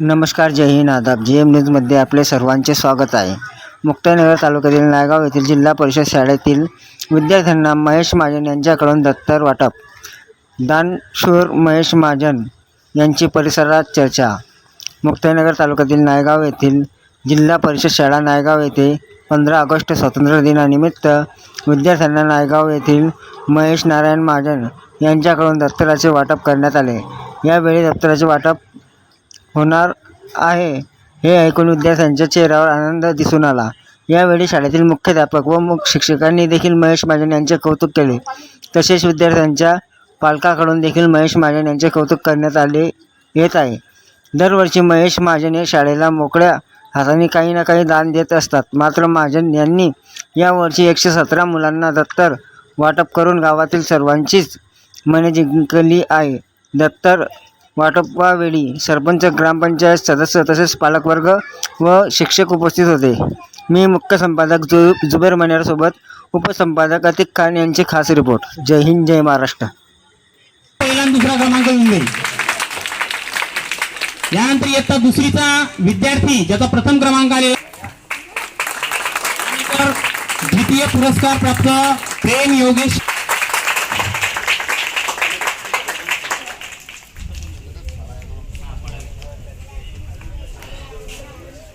नमस्कार जय हिंद आदाब. G M न्यूजमध्ये आपले सर्वांचे स्वागत आहे. मुक्ताईनगर तालुक्यातील नायगाव येथील जिल्हा परिषद शाळेतील विद्यार्थ्यांना महेश महाजन यांच्याकडून दत्तर वाटप. दानशूर महेश महाजन यांची परिसरात चर्चा. मुक्ताईनगर तालुक्यातील नायगाव येथील जिल्हा परिषद शाळा नायगाव येथे पंधरा ऑगस्ट स्वातंत्र्य दिनानिमित्त विद्यार्थ्यांना नायगाव येथील महेश नारायण महाजन यांच्याकडून दत्तराचे वाटप करण्यात आले. यावेळी दत्तराचे वाटप होणार आहे. हे ऐकून विद्यार्थ्यांच्या चेहऱ्यावर आनंद दिसून आला. यावेळी शाळेतील मुख्याध्यापक व मुख्य शिक्षकांनी देखील महेश महाजन यांचे कौतुक केले. तसेच विद्यार्थ्यांच्या पालकाकडून देखील महेश महाजन यांचे कौतुक करण्यात आले येत आहे. दरवर्षी महेश महाजन हे शाळेला मोकळ्या हाताने काही ना काही दान देत असतात. मात्र महाजन यांनी यावर्षी एकशे सतरा मुलांना दत्तर वाटप करून गावातील सर्वांचीच मने जिंकली आहे. दत्तर वाटपावेळी सरपंच ग्रामपंचायत सदस्य तसेच पालकवर्ग व शिक्षक उपस्थित होते. मी मुख्य संपादक जु जुबेर मनेरसोबत उपसंपादक अतिक खान यांची खास रिपोर्ट. जय हिंद जय महाराष्ट्र. पहिला आणि दुसरा क्रमांक येऊन जाईल. यानंतर इयत्ता दुसरीचा विद्यार्थी ज्याचा प्रथम क्रमांक आलेला द्वितीय पुरस्कार प्राप्त प्रेम योगेश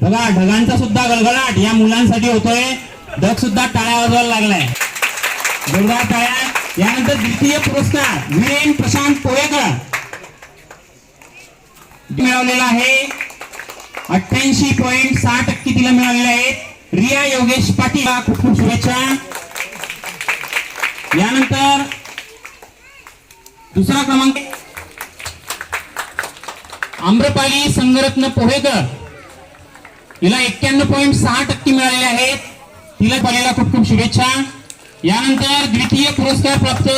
बघा ढगांचा सुद्धा गलगलाट. या मुलांसाठी होतोय. ढग सुद्धा टाळ्या वाजवायला लागलाय. जोरदार टाळ्या. यानंतर द्वितीय पुरस्कार. वीरेन प्रशांत पोयेकर मिळवलेला आहे. अठ्ठ्याऐंशी पॉईंट सहा टक्के तिला मिळालेले आहेत. रिया योगेश पाटील खूप खूप शुभेच्छा. यानंतर दुसरा क्रमांक. आम्रपाली संगरत्न पोहेकर. तिला एक्क्याण्णव पॉईंट सहा टक्के मिळालेले आहेत. तिला पहिल्याला खूप खूप शुभेच्छा. यानंतर द्वितीय पुरस्कार प्राप्त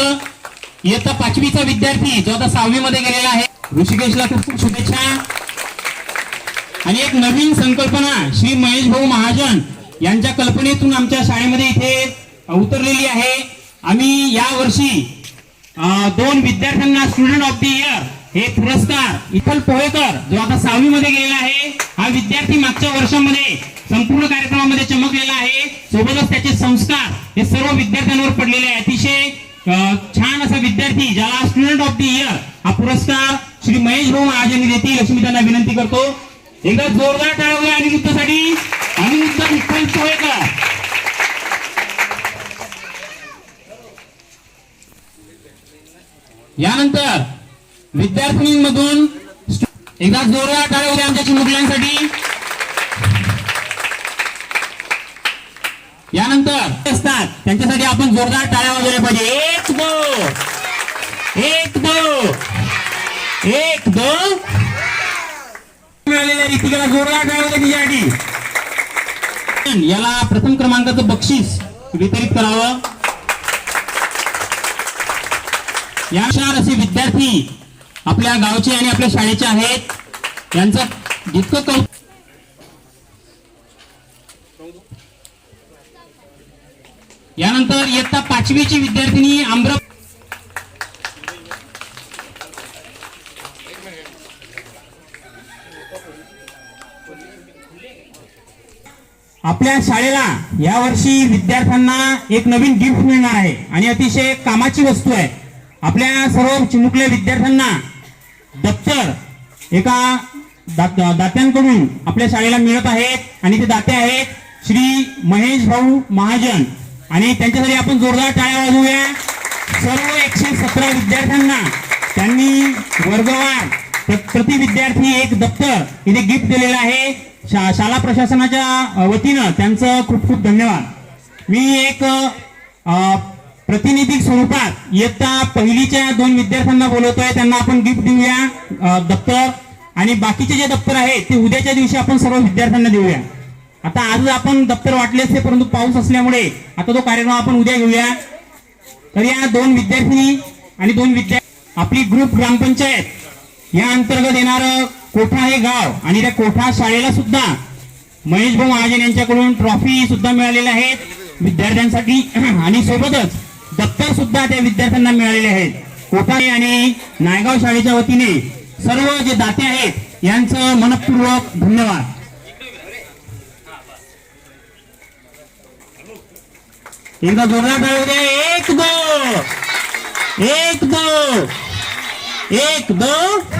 इयत्ता पाचवीचा विद्यार्थी जो आता सहावी मध्ये गेलेला आहे. ऋषिकेशला खूप खूप शुभेच्छा. आणि एक नवीन संकल्पना श्री महेश भाऊ महाजन यांच्या कल्पनेतून आमच्या शाळेमध्ये इथे उतरलेली आहे. आम्ही या वर्षी दोन विद्यार्थ्यांना स्टुडंट ऑफ द इयर हे पुरस्कार इथल पोहेकर जो आता सहावी मध्ये गेलेला आहे हा विद्यार्थी मागच्या वर्षामध्ये संपूर्ण कार्यक्रमामध्ये चमकलेला आहे. सोबतच त्याचे संस्कार हे सर्व विद्यार्थ्यांवर पडलेले आहे. अतिशय छान असा विद्यार्थी ज्याला स्टुडंट ऑफ द इयर हा पुरस्कार श्री महेश भाऊ महाजन देतील अशी मी त्यांना विनंती करतो. एकदा जोरदार टाळवल्या अनिरुद्धसाठी अनिरुद्ध विठ्ठल पोहेकर यानंतर विद्यार्थिनींमधून एकदा जोरदार टाळ्या होते आमच्या चिमुकल्यांसाठी यानंतर असतात. त्यांच्यासाठी आपण जोरदार टाळ्या वाजवल्या पाहिजे. एक दो. एक दो. एक दो. मिळालेल्या रितिकाला जोरदार टाळ्या होत्या तिच्यासाठी याला प्रथम क्रमांकाचं बक्षीस वितरित करावं. या शहर असे विद्यार्थी आपल्या गावचे आणि आपल्या शाळेचे आहेत. यांचं जितकं कौ यानंतर इयत्ता पाचवीची विद्यार्थिनी आम्र आपल्या शाळेला यावर्षी विद्यार्थ्यांना एक नवीन गिफ्ट मिळणार आहे. आणि अतिशय कामाची वस्तू आहे. आपल्या सर्व चिमुकल्या विद्यार्थ्यांना दप्तर एका दात- दात्यांकडून आपल्या शाळेला मिळत आहेत आणि ते दाते आहेत श्री महेश भाऊ महाजन. आणि त्यांच्यासाठी आपण जोरदार टाळ्या वाजवूया. सर्व एकशे सतरा विद्यार्थ्यांना त्यांनी वर्गवार प्रति विद्यार्थी एक दप्तर इथे गिफ्ट दिलेलं आहे. शा शाळा प्रशासनाच्या वतीनं त्यांचं खूप खूप धन्यवाद. मी एक प्रतिनिधिक प्रतिनिधी स्वरूपात इयत्ता पहिलीच्या दोन विद्यार्थ्यांना बोलवतोय. त्यांना आपण गिफ्ट देऊया दप्तर. आणि बाकीचे जे दप्तर आहेत ते उद्याच्या दिवशी आपण सर्व विद्यार्थ्यांना देऊया. आता आज आपण दप्तर वाटले असते परंतु पाऊस असल्यामुळे आता तो कार्यक्रम आपण उद्या घेऊया. तर या दोन विद्यार्थिनी आणि दोन विद्या आपली ग्रुप ग्रामपंचायत या अंतर्गत येणारं कोठा हे गाव आणि त्या कोठा शाळेला सुद्धा महेश भाऊ महाजन यांच्याकडून ट्रॉफी सुद्धा मिळालेल्या आहेत. विद्यार्थ्यांसाठी आणि सोबतच दप्तर सुद्धा त्या विद्यार्थ्यांना मिळालेले आहेत. कोठारी आणि नायगाव शाळेच्या वतीने सर्व जे दाते आहेत यांचं मनपूर्वक धन्यवाद. एकदा जोरदार टाळू द्या एक दो! एक दो! एक दो!